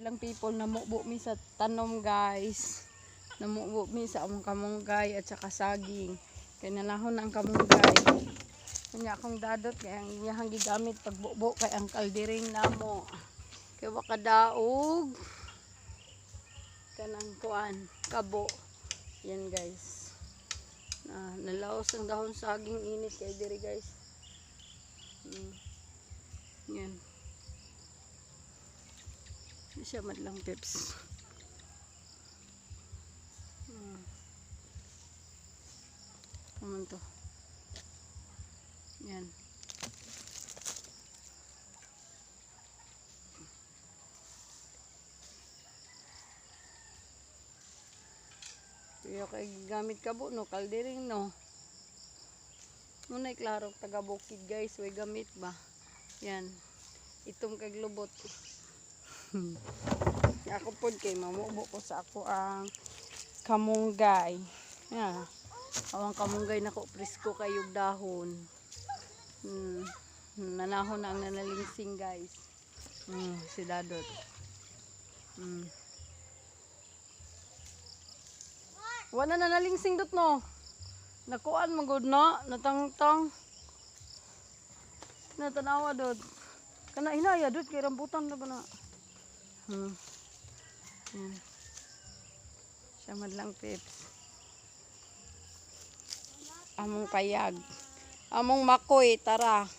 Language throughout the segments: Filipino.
Madlang people namubo mi sa tanom guys. Namubo mi sa among kamunggay at saka saging. Kaya nalahon ang kamunggay. Kanya akong dadot kaya ang iyahang gigamit pagbubo kay ang kaldiring namo. Kaya wakadaog. Kanang kuan, kabo. Yan guys. Na, nalaos ang dahon saging init kay diri guys. Mm. Yan. Siya madlang pips. Hmm. Naman to. Yan. Kaya kay gamit ka bu no, kaldiring no. Muna klaro taga bukid guys, way gamit ba? Yan. Itong kay lubot. ako pod kay mamubo ko sa ako ang kamunggay. Yeah. Awang kamunggay na ko presko kayog dahon. Hmm. Nanahon na ang nanalingsing guys. Hmm, si Dadot. Hmm. Wala na nalingsing dot no. Nakuan mo good no, natangtang. Natanawa dot. Kana inaya dot kay rambutan na ba na. Hmm. Yan. Siya man lang tips. Among payag. Among makoy, tara.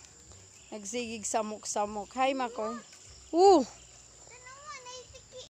Nagsigig samok-samok. Hi, makoy. Uh!